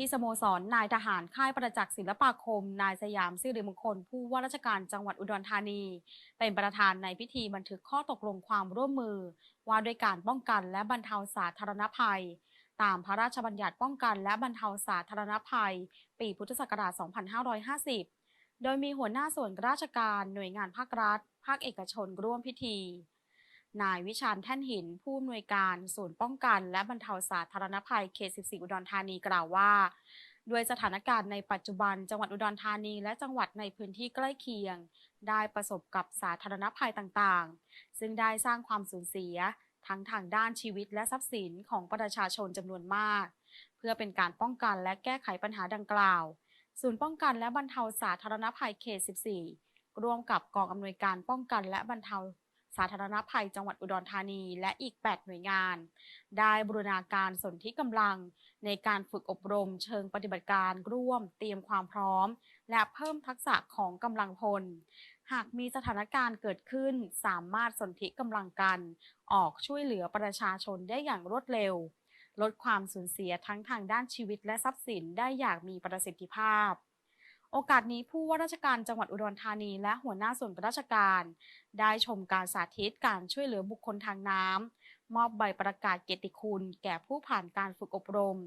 ที่สโมสรนายทหารค่ายประจักษ์ศิลปาคม นายสยามสิริมงคล ผู้ว่าราชการจังหวัดอุดรธานี เป็นประธานในพิธีบันทึกข้อตกลงความร่วมมือ ว่าด้วยการป้องกันและบรรเทาสาธารณภัย ตามพระราชบัญญัติป้องกันและบรรเทาสาธารณภัย ปีพุทธศักราช 2550 โดยมีหัวหน้าส่วนราชการหน่วยงานภาครัฐ ภาคเอกชนร่วมพิธี นายวิชาญแท่นหิน ผู้อำนวยการศูนย์ป้องกัน และบรรเทาสาธารณภัยเขต 14 อุดรธานีกล่าวว่าด้วยสถานการณ์ในปัจจุบันจังหวัดอุดรธานีและจังหวัดในพื้นที่ใกล้เคียง ได้ประสบกับสาธารณภัยต่างๆ ซึ่งได้สร้างความสูญเสีย ทั้งทางด้านชีวิตและทรัพย์สินของประชาชนจำนวนมาก เพื่อเป็นการป้องกันและแก้ไขปัญหาดังกล่าว ศูนย์ป้องกันและบรรเทาสาธารณภัยเขต 14 ร่วมกับกองอำนวยการป้องกันและบรรเทา สาธารณภัยจังหวัดอุดรธานีและอีก 8 หน่วยงาน ได้บูรณาการสนธิกำลังในการฝึกอบรมเชิงปฏิบัติการร่วม เตรียมความพร้อม และเพิ่มทักษะของกำลังพล หากมีสถานการณ์เกิดขึ้น สามารถสนธิกำลังกัน ออกช่วยเหลือประชาชนได้อย่างรวดเร็ว ลดความสูญเสียทั้งทางด้านชีวิตและทรัพย์สินได้อย่างมีประสิทธิภาพ โอกาสนี้ผู้ว่าราชการจังหวัดอุดรธานีและหัวหน้าส่วนราชการ ได้ชมการสาธิตการช่วยเหลือบุคคลทางน้ำ มอบใบประกาศเกียรติคุณ แก่ผู้ผ่านการฝึกอบรม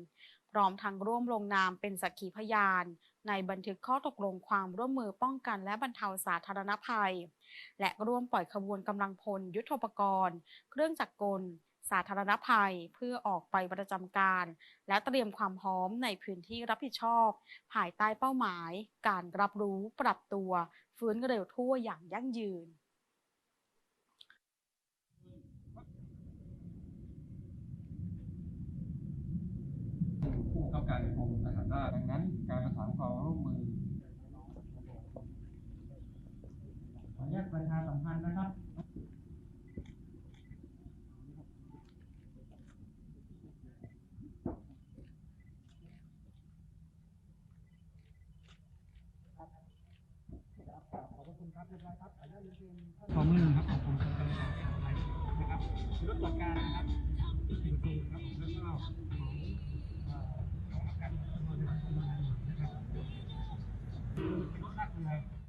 พร้อมทั้งร่วมลงนามเป็นสักขีพยาน ในบันทึกข้อตกลงความร่วมมือป้องกันและบรรเทาสาธารณภัย และร่วมปล่อยขบวนกำลังพล ยุทธปกรณ์ เครื่องจักรกล สาธารณภัย เพื่อออกไปประจำการ และเตรียมความพร้อมในพื้นที่รับผิดชอบ ภายใต้เป้าหมาย การรับรู้ปรับตัว ฟื้นเร็วทั่วอย่างยั่งยืนผู้บังคับการกรมทหารราดังนั้น การประสานความร่วมมือ ขอมือครับของบคุณนะครับรถตรวจการนะครับดูดูครับแล้วก็ของของอาการนะครับรถนักเรื